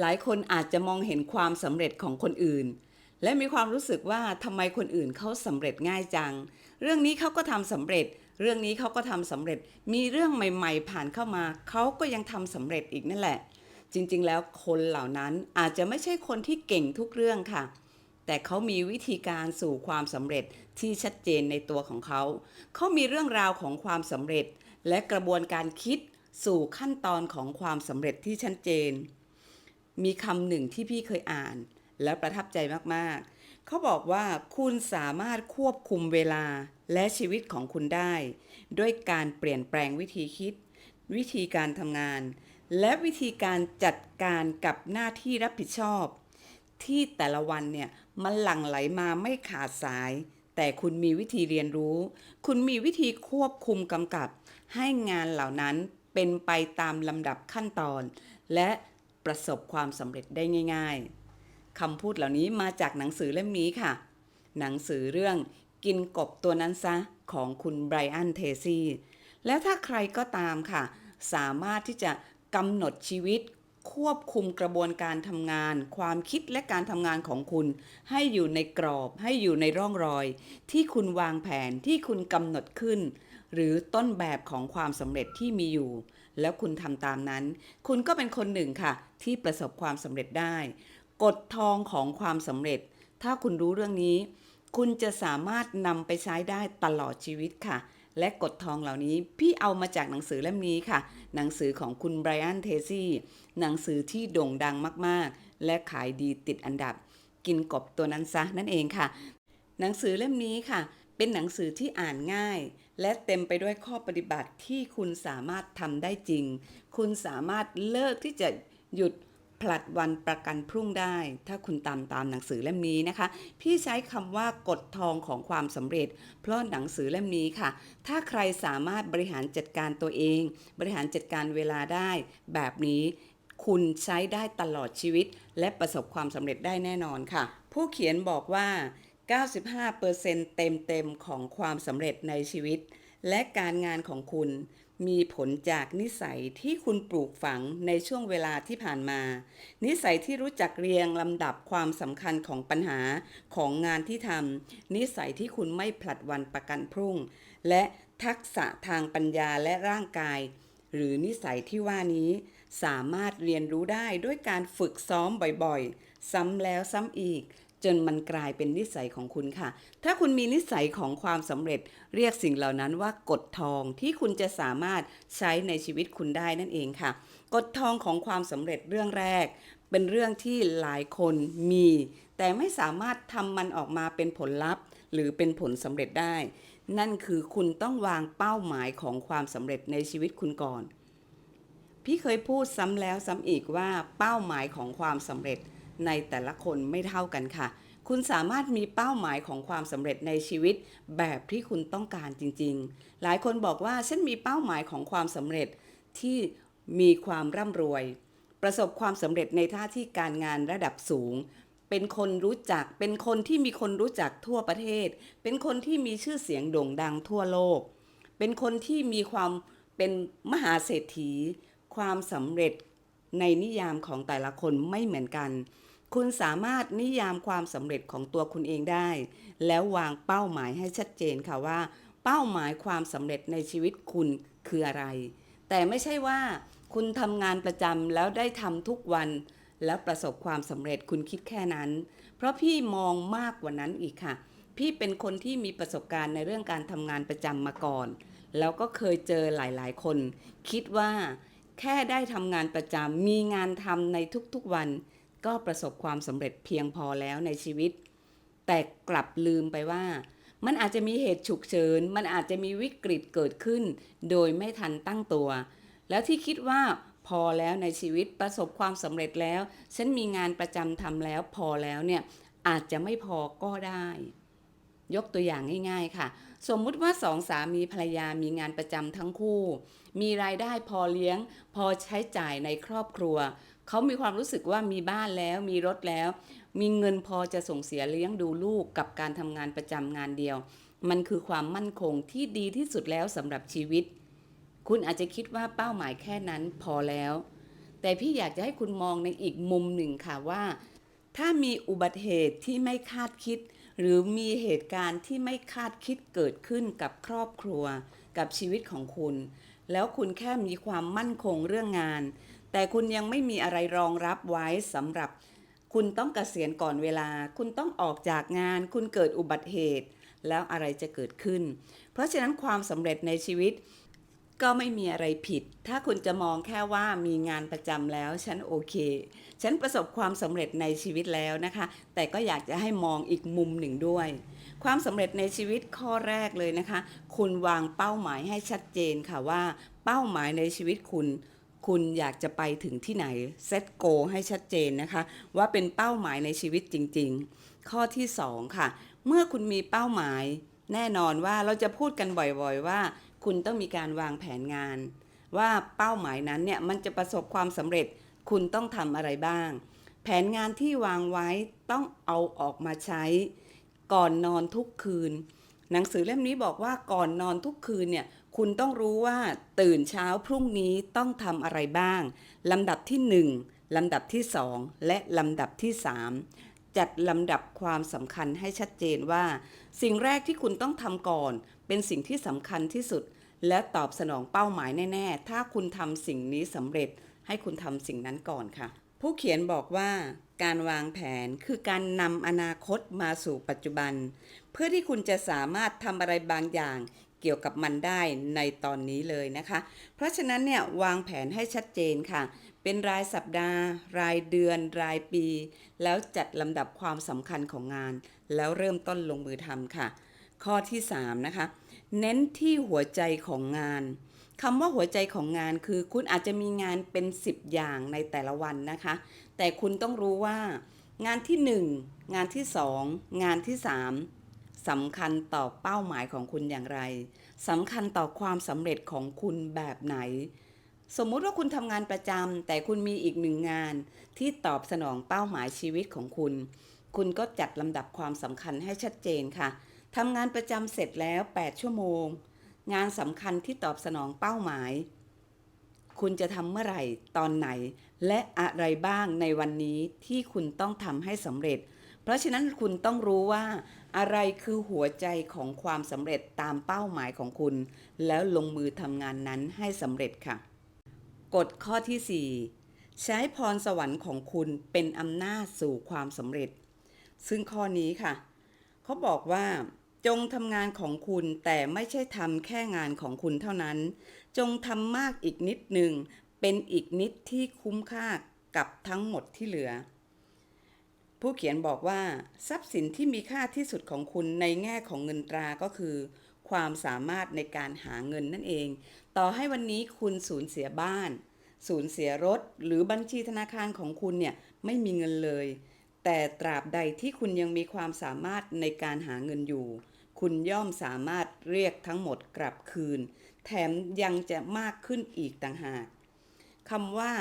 หลายคนอาจจะมองเห็นความสำเร็จของคนอื่น และมีความรู้สึกว่าทำไมคนอื่นเขาสำเร็จง่ายจัง เรื่องนี้เขาก็ทำสำเร็จ เรื่องนี้เขาก็ทำสำเร็จ มีเรื่องใหม่ๆ ผ่านเข้ามา เขาก็ยังทำสำเร็จอีกนั่นแหละ จริงๆ แล้วคนเหล่านั้นอาจจะไม่ใช่คนที่เก่งทุกเรื่องค่ะ แต่เขามีวิธีการสู่ความสำเร็จที่ชัดเจนในตัวของเขา เขามีเรื่องราวของความสำเร็จ และกระบวนการคิดสู่ขั้นตอนของความสำเร็จที่ชัดเจน มีคำหนึ่งที่พี่เคยอ่าน แล้วประทับใจมากๆ เขาบอกว่าคุณสามารถควบคุมเวลาและชีวิตของคุณได้ ด้วยการเปลี่ยนแปลงวิธีคิด วิธีการทำงาน และวิธีการจัดการกับหน้าที่รับผิดชอบ ที่แต่ละวันเนี่ยมันหลั่งไหลมาไม่ขาดสาย แต่คุณมีวิธีเรียนรู้ คุณมีวิธีควบคุมกำกับ ให้งานเหล่านั้นเป็นไปตามลำดับขั้นตอน และ ประสบความสำเร็จได้ง่ายๆคำพูดเหล่านี้มาจากหนังสือเล่มนี้ค่ะ หนังสือเรื่องกินกบตัวนั้นซะของคุณไบรอันเทซี่แล้วถ้าใครก็ตามค่ะ สามารถที่จะกำหนดชีวิต ควบคุมกระบวนการทำงาน ความคิดและการทำงานของคุณ ให้อยู่ในกรอบ ให้อยู่ในร่องรอย ที่คุณวางแผนที่คุณกำหนดขึ้น หรือต้นแบบของความสำเร็จที่มีอยู่ แล้วคุณทำตามนั้น คุณก็เป็นคนหนึ่งค่ะ ที่ประสบความสำเร็จได้ กฎทองของความสำเร็จ ถ้าคุณรู้เรื่องนี้ คุณจะสามารถนำไปใช้ได้ตลอดชีวิตค่ะ และกฎทองเหล่านี้พี่เอามาจากหนังสือเล่มนี้ค่ะ หนังสือของคุณไบรอันเทซี่หนังสือที่โด่งดังมากๆ และขายดีติดอันดับ กินกบตัวนั้นซะนั่นเองค่ะ หนังสือเล่มนี้ค่ะ เป็นหนังสือที่อ่านง่าย และเต็มไปด้วยข้อปฏิบัติที่คุณสามารถทำได้จริง คุณสามารถเลิกที่จะหยุดผลัดวันประกันพรุ่งได้ ถ้าคุณตามตามหนังสือเล่มนี้นะคะ พี่ใช้คำว่ากฎทองของความสำเร็จ เพราะหนังสือเล่มนี้ค่ะ ถ้าใครสามารถบริหารจัดการตัวเอง บริหารจัดการเวลาได้ แบบนี้คุณใช้ได้ตลอดชีวิต และประสบความสำเร็จได้แน่นอนค่ะ ผู้เขียนบอกว่า 95%เต็มเต็มๆของความสำเร็จในชีวิต และการงานของคุณ มีผลจากนิสัยที่คุณปลูกฝังในช่วงเวลาที่ผ่านมา นิสัยที่รู้จักเรียงลำดับความสำคัญของปัญหาของงานที่ทำนิสัยที่คุณไม่ผลัดวันประกันพรุ่ง และทักษะทางปัญญาและร่างกาย หรือนิสัยที่ว่านี้ สามารถเรียนรู้ได้ด้วยการฝึกซ้อมบ่อยๆ ซ้ำแล้วซ้ำอีก จนมันกลายเป็นนิสัยของคุณค่ะ ถ้าคุณมีนิสัยของความสำเร็จ เรียกสิ่งเหล่านั้นว่ากฎทองที่คุณจะสามารถใช้ในชีวิตคุณได้นั่นเองค่ะ กฎทองของความสำเร็จเรื่องแรก เป็นเรื่องที่หลายคนมี แต่ไม่สามารถทำมันออกมาเป็นผลลัพธ์ หรือเป็นผลสำเร็จได้ นั่นคือคุณต้องวางเป้าหมายของความสำเร็จในชีวิตคุณก่อน พี่เคยพูดซ้ำแล้วซ้ำอีกว่าเป้าหมายของความสำเร็จ ในแต่ละคนไม่เท่ากันค่ะ คุณสามารถมีเป้าหมายของความสำเร็จในชีวิตแบบที่คุณต้องการจริงๆ หลายคนบอกว่าฉันมีเป้าหมายของความสำเร็จที่มีความร่ำรวย ประสบความสำเร็จในท่าที่การงานระดับสูง เป็นคนรู้จัก เป็นคนที่มีคนรู้จักทั่วประเทศ เป็นคนที่มีชื่อเสียงโด่งดังทั่วโลก เป็นคนที่มีความเป็นมหาเศรษฐี ความสำเร็จ ในนิยามของแต่ละคนไม่เหมือนกัน คุณสามารถนิยามความสำเร็จของตัวคุณเองได้ แล้ววางเป้าหมายให้ชัดเจนค่ะว่า เป้าหมายความสำเร็จในชีวิตคุณคืออะไร แต่ไม่ใช่ว่า คุณทำงานประจำแล้วได้ทำทุกวัน แล้วประสบความสำเร็จคุณคิดแค่นั้น เพราะพี่มองมากกว่านั้นอีกค่ะ พี่เป็นคนที่มีประสบการณ์ในเรื่องการทำงานประจำมาก่อน แล้วก็เคยเจอหลายๆ คน คิดว่า แค่ได้ทำงานประจำมีงานทำในทุกๆวัน ก็ประสบความสำเร็จเพียงพอแล้วในชีวิต แต่กลับลืมไปว่า มันอาจจะมีเหตุฉุกเฉิน มันอาจจะมีวิกฤตเกิดขึ้น โดยไม่ทันตั้งตัว แล้วที่คิดว่าพอแล้วในชีวิตประสบความสำเร็จแล้ว ฉันมีงานประจำทำแล้วพอแล้วเนี่ยอาจจะไม่พอก็ได้ ยกตัวอย่างง่ายๆค่ะ สมมุติว่าสองสามีภรรยามีงานประจำทั้งคู่ มีรายได้พอเลี้ยง พอใช้จ่ายในครอบครัว เขามีความรู้สึกว่ามีบ้านแล้วมีรถแล้ว มีเงินพอจะส่งเสียเลี้ยงดูลูกกับการทำงานประจำงานเดียว มันคือความมั่นคงที่ดีที่สุดแล้วสำหรับชีวิต คุณอาจจะคิดว่าเป้าหมายแค่นั้นพอแล้ว แต่พี่อยากจะให้คุณมองในอีกมุมหนึ่งค่ะว่า ถ้ามีอุบัติเหตุที่ไม่คาดคิด หรือมีเหตุการณ์ที่ไม่คาดคิดเกิดขึ้นกับครอบครัว กับชีวิตของคุณ แล้วคุณแค่มีความมั่นคงเรื่องงาน แต่คุณยังไม่มีอะไรรองรับไว้สำหรับ คุณต้องเกษียณก่อนเวลา คุณต้องออกจากงาน คุณเกิดอุบัติเหตุ แล้วอะไรจะเกิดขึ้น เพราะฉะนั้นความสำเร็จในชีวิต ก็ไม่มีอะไรผิด ถ้าคุณจะมองแค่ว่ามีงานประจำแล้ว ฉันโอเค ฉันประสบความสำเร็จในชีวิตแล้วนะคะ แต่ก็อยากจะให้มองอีกมุมหนึ่งด้วย ความสำเร็จในชีวิตข้อแรกเลยนะคะ คุณวางเป้าหมายให้ชัดเจนค่ะว่า เป้าหมายในชีวิตคุณ คุณอยากจะไปถึงที่ไหนเซตโกให้ชัดเจนนะคะ ว่าเป็นเป้าหมายในชีวิตจริง ๆ ข้อที่สองค่ะ เมื่อคุณมีเป้าหมายแน่นอนว่าเราจะพูดกันบ่อยๆว่า คุณต้องมีการวางแผนงาน ว่าเป้าหมายนั้นเนี่ยมันจะประสบความสำเร็จ คุณต้องทำอะไรบ้าง แผนงานที่วางไว้ต้องเอาออกมาใช้ ก่อนนอนทุกคืน หนังสือเล่มนี้บอกว่าก่อนนอนทุกคืนเนี่ยคุณต้องรู้ว่าตื่นเช้าพรุ่งนี้ต้องทำอะไรบ้างลำดับที่ 1ลำดับที่ 2 และลำดับที่ 3 จัดลำดับความสำคัญให้ชัดเจนว่า สิ่งแรกที่คุณต้องทำก่อน เป็นสิ่งที่สำคัญที่สุด และตอบสนองเป้าหมายแน่ๆ ถ้าคุณทำสิ่งนี้สำเร็จ ให้คุณทำสิ่งนั้นก่อนค่ะ ผู้เขียนบอกว่าการวางแผนคือการนำอนาคตมาสู่ปัจจุบัน เพื่อที่คุณจะสามารถทำอะไรบางอย่างเกี่ยวกับมันได้ในตอนนี้เลยนะคะ เพราะฉะนั้นเนี่ยวางแผนให้ชัดเจนค่ะ เป็นรายสัปดาห์ รายเดือน รายปี แล้วจัดลำดับความสำคัญของงาน แล้วเริ่มต้นลงมือทำค่ะ ข้อที่ 3 นะคะ เน้นที่หัวใจของงานคำว่าหัวใจของงานคือคุณอาจจะมีงานเป็น 10 อย่างในแต่ละวันนะคะ แต่คุณต้องรู้ว่า งานที่ 1 งานที่ 2 งานที่ 3สำคัญต่อเป้าหมายของคุณอย่างไรสำคัญต่อความสำเร็จของคุณแบบไหน สมมุติว่าคุณทำงานประจำแต่คุณมีอีกหนึ่งงานที่ตอบสนองเป้าหมายชีวิตของคุณ คุณก็จัดลำดับความสำคัญให้ชัดเจนค่ะทำงานประจำเสร็จแล้ว 8 ชั่วโมง งานสำคัญที่ตอบสนองเป้าหมาย คุณจะทำเมื่อไหร่ ตอนไหน และอะไรบ้างในวันนี้ที่คุณต้องทำให้สำเร็จ เพราะฉะนั้นคุณต้องรู้ว่า อะไรคือหัวใจของความสำเร็จตามเป้าหมายของคุณ แล้วลงมือทำงานนั้นให้สำเร็จค่ะ กฎข้อที่ 4 ใช้พรสวรรค์ของคุณเป็นอำนาจสู่ความสำเร็จ ซึ่งข้อนี้ค่ะ เขาบอกว่า จงทำงานของคุณแต่ไม่ใช่ทำแค่งานของคุณเท่านั้น จงทำมากอีกนิดหนึ่ง เป็นอีกนิดที่คุ้มค่ากับทั้งหมดที่เหลือ ผู้เขียนบอกว่า ทรัพย์สินที่มีค่าที่สุดของคุณในแง่ของเงินตราก็คือ ความสามารถในการหาเงินนั่นเอง ต่อให้วันนี้คุณสูญเสียบ้าน สูญเสียรถ หรือบัญชีธนาคารของคุณเนี่ยไม่มีเงินเลย แต่ตราบใดที่คุณยังมีความสามารถในการหาเงินอยู่ คุณย่อมสามารถเรียกทั้งหมดกลับคืน แถมยังจะมากขึ้นอีกต่างหากคำว่า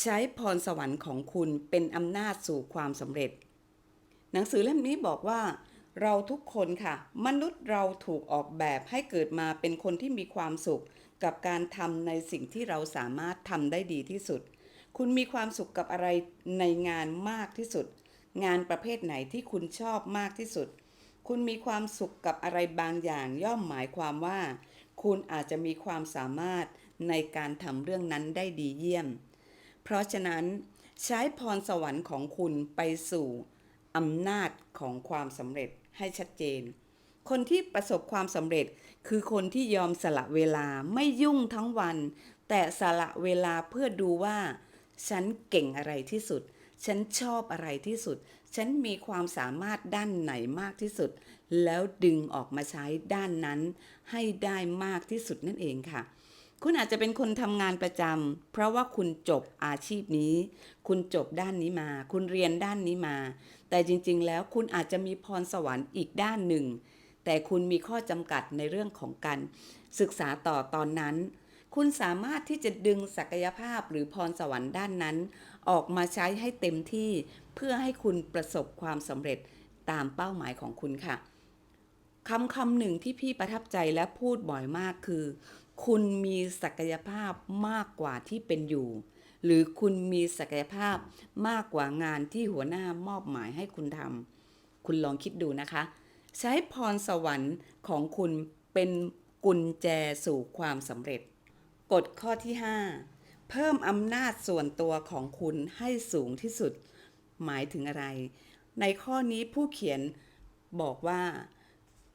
ใช้พรสวรรค์ของคุณเป็นอำนาจสู่ความสำเร็จ หนังสือเล่มนี้บอกว่า เราทุกคนค่ะ มนุษย์เราถูกออกแบบให้เกิดมาเป็นคนที่มีความสุข กับการทำในสิ่งที่เราสามารถทำได้ดีที่สุด คุณมีความสุขกับอะไรในงานมากที่สุด งานประเภทไหนที่คุณชอบมากที่สุด คุณมีความสุขกับอะไรบางอย่างย่อมหมายความว่า คุณอาจจะมีความสามารถในการทำเรื่องนั้นได้ดีเยี่ยม เพราะฉะนั้น ใช้พรสวรรค์ของคุณไปสู่อำนาจของความสำเร็จให้ชัดเจน คนที่ประสบความสำเร็จคือคนที่ยอมสละเวลาไม่ยุ่งทั้งวัน แต่สละเวลาเพื่อดูว่า ฉันเก่งอะไรที่สุด ฉันชอบอะไรที่สุด ฉันมีความสามารถด้านไหนมากที่สุด แล้วดึงออกมาใช้ด้านนั้น ให้ได้มากที่สุดนั่นเองค่ะ คุณอาจจะเป็นคนทำงานประจำเพราะว่าคุณจบอาชีพนี้ คุณจบด้านนี้มา คุณเรียนด้านนี้มา แต่จริงๆ แล้วคุณอาจจะมีพรสวรรค์อีกด้านหนึ่ง แต่คุณมีข้อจำกัดในเรื่องของการศึกษาต่อตอนนั้นคุณสามารถที่จะดึงศักยภาพหรือพรสวรรค์ด้านนั้น ออกมาใช้ให้เต็มที่เพื่อให้คุณประสบความสำเร็จตามเป้าหมายของคุณค่ะคำคำหนึ่งที่พี่ประทับใจและพูดบ่อยมากคือ คุณมีศักยภาพมากกว่าที่เป็นอยู่ หรือคุณมีศักยภาพมากกว่างานที่หัวหน้ามอบหมายให้คุณทำคุณลองคิดดูนะคะ ใช้พรสวรรค์ของคุณเป็นกุญแจสู่ความสำเร็จ กฎข้อที่ 5 เพิ่มอำนาจส่วนตัวของคุณให้สูงที่สุด หมายถึงอะไร ในข้อนี้ผู้เขียนบอกว่า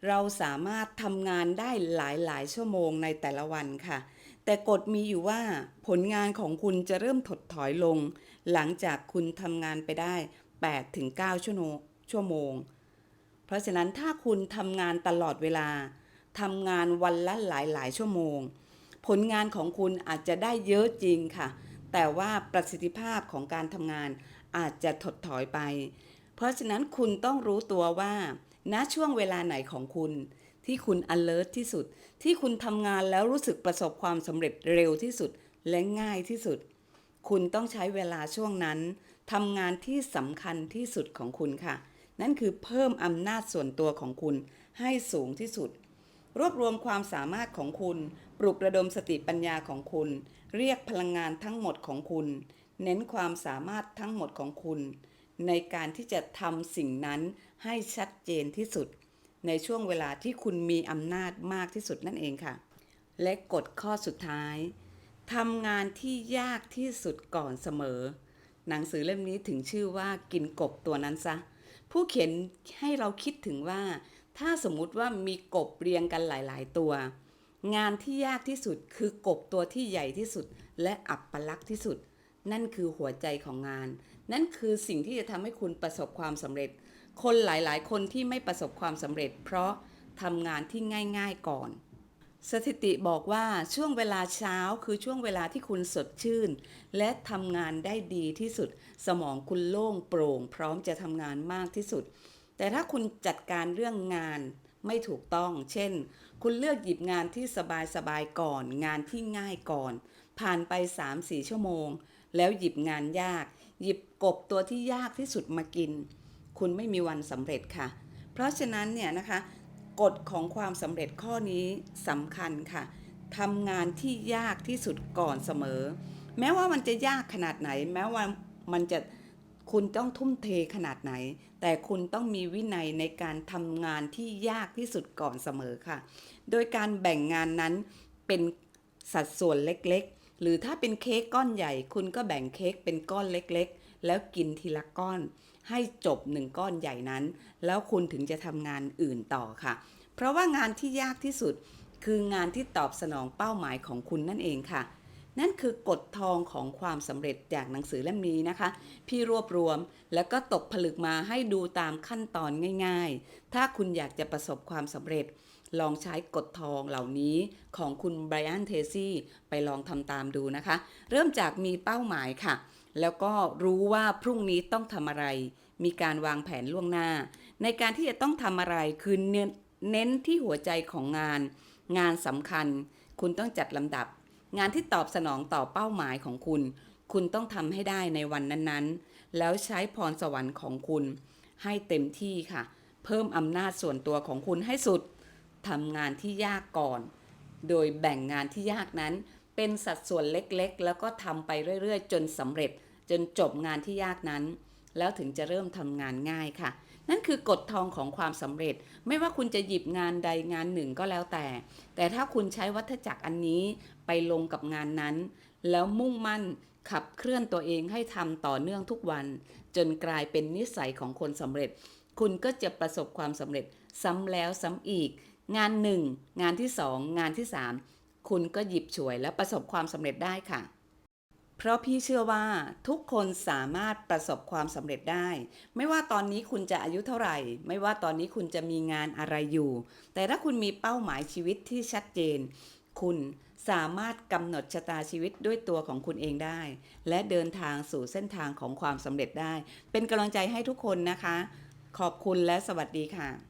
เราสามารถทำงานได้หลายๆ ชั่วโมงในแต่ละวันค่ะ แต่กฎมีอยู่ว่าผลงานของคุณจะเริ่มถดถอยลง หลังจากคุณทำงานไปได้ 8-9 ชั่วโมงชั่วโมงเพราะฉะนั้นถ้าคุณทำงานตลอดเวลาทำงานวันละหลายๆ ชั่วโมง ผลงานของคุณอาจจะได้เยอะจริงค่ะ แต่ว่าประสิทธิภาพของการทำงานอาจจะถดถอยไป เพราะฉะนั้นคุณต้องรู้ตัวว่า ณช่วงเวลาไหนของคุณ ที่คุณ alert ที่สุด ที่คุณทำงานแล้วรู้สึกประสบความสำเร็จเร็วที่สุดและง่ายที่สุด คุณต้องใช้เวลาช่วงนั้นทำงานที่สำคัญที่สุดของคุณค่ะ นั่นคือเพิ่มอำนาจส่วนตัวของคุณให้สูงที่สุด รวบรวมความสามารถของคุณ ปลุกระดมสติปัญญาของคุณ เรียกพลังงานทั้งหมดของคุณ เน้นความสามารถทั้งหมดของคุณ ในการที่จะทำสิ่งนั้นให้ชัดเจนที่สุด ในช่วงเวลาที่คุณมีอำนาจมากที่สุดนั่นเองค่ะ และกฎข้อสุดท้ายทำงานที่ยากที่สุดก่อนเสมอ หนังสือเล่มนี้ถึงชื่อว่ากินกบตัวนั้นซะ ผู้เขียนให้เราคิดถึงว่า ถ้าสมมุติว่ามีกบเรียงกันหลาย ๆ ตัว งานที่ยากที่สุดคือกบตัวที่ใหญ่ที่สุด และอับปลักษณ์ที่สุด นั่นคือหัวใจของงาน นั่นคือสิ่งที่จะทำให้คุณประสบความสำเร็จ คนหลายๆ คนที่ไม่ประสบความสำเร็จ เพราะทำงานที่ง่าย ๆ ก่อน สถิติบอกว่าช่วงเวลาเช้าคือช่วงเวลาที่คุณสดชื่น และทำงานได้ดีที่สุด สมองคุณโล่งโปร่ง พร้อมจะทำงานมากที่สุด แต่ถ้าคุณจัดการเรื่องงานไม่ถูกต้อง เช่น คุณเลือกหยิบงานที่สบายๆก่อน งานที่ง่ายก่อน ผ่านไป 3-4 ชั่วโมง แล้วหยิบงานยาก หยิบกบตัวที่ยากที่สุดมากิน คุณไม่มีวันสำเร็จค่ะ เพราะฉะนั้นเนี่ยนะคะ กฎของความสำเร็จข้อนี้สำคัญค่ะทำงานที่ยากที่สุดก่อนเสมอ แม้ว่ามันจะยากขนาดไหน แม้ว่ามันจะ คุณต้องทุ่มเทขนาดไหน แต่คุณต้องมีวินัยในการทำงานที่ยากที่สุดก่อนเสมอค่ะ โดยการแบ่งงานนั้นเป็นสัดส่วนเล็กๆ หรือถ้าเป็นเค้กก้อนใหญ่ คุณก็แบ่งเค้กเป็นก้อนเล็กๆ แล้วกินทีละก้อน ให้จบหนึ่งก้อนใหญ่นั้น แล้วคุณถึงจะทำงานอื่นต่อค่ะ เพราะว่างานที่ยากที่สุดคืองานที่ตอบสนองเป้าหมายของคุณนั่นเองค่ะ นั่นคือกฎทองของความสำเร็จจากหนังสือเล่มนี้นะคะ พี่รวบรวมแล้วก็ตกผลึกมาให้ดูตามขั้นตอนง่าย ๆ ถ้าคุณอยากจะประสบความสำเร็จ ลองใช้กฎทองเหล่านี้ของคุณไบรอันเทซี่ไปลองทำตามดูนะคะ เริ่มจากมีเป้าหมายค่ะ แล้วก็รู้ว่าพรุ่งนี้ต้องทำอะไร มีการวางแผนล่วงหน้า ในการที่จะต้องทำอะไรคือเน้นเน้นที่หัวใจของงาน งานสำคัญ คุณต้องจัดลำดับ งานที่ตอบสนองต่อเป้าหมายของคุณ คุณต้องทำให้ได้ในวันนั้นๆ แล้วใช้พรสวรรค์ของคุณ ให้เต็มที่ค่ะ เพิ่มอำนาจส่วนตัวของคุณให้สุดทำงานที่ยากก่อน โดยแบ่งงานที่ยากนั้น เป็นสัดส่วนเล็กๆ แล้วก็ทำไปเรื่อยๆ จนสำเร็จ จนจบงานที่ยากนั้น แล้วถึงจะเริ่มทำงานง่ายค่ะ นั่นคือกฎทองของความสำเร็จ ไม่ว่าคุณจะหยิบงานใดงานหนึ่งก็แล้วแต่ แต่ถ้าคุณใช้วัฏจักรอันนี้ไปลงกับงานนั้น แล้วมุ่งมั่นขับเคลื่อนตัวเองให้ทำต่อเนื่องทุกวัน จนกลายเป็นนิสัยของคนสำเร็จ คุณก็จะประสบความสำเร็จซ้ำแล้วซ้ำอีก งานหนึ่งงานที่สองงานที่สามคุณก็หยิบฉวยและประสบความสำเร็จได้ค่ะ เพราะพี่เชื่อว่าทุกคนสามารถประสบความสำเร็จได้ ไม่ว่าตอนนี้คุณจะอายุเท่าไหร่ ไม่ว่าตอนนี้คุณจะมีงานอะไรอยู่ แต่ถ้าคุณมีเป้าหมายชีวิตที่ชัดเจน คุณสามารถกำหนดชะตาชีวิตด้วยตัวของคุณเองได้ และเดินทางสู่เส้นทางของความสำเร็จได้ เป็นกำลังใจให้ทุกคนนะคะ ขอบคุณและสวัสดีค่ะ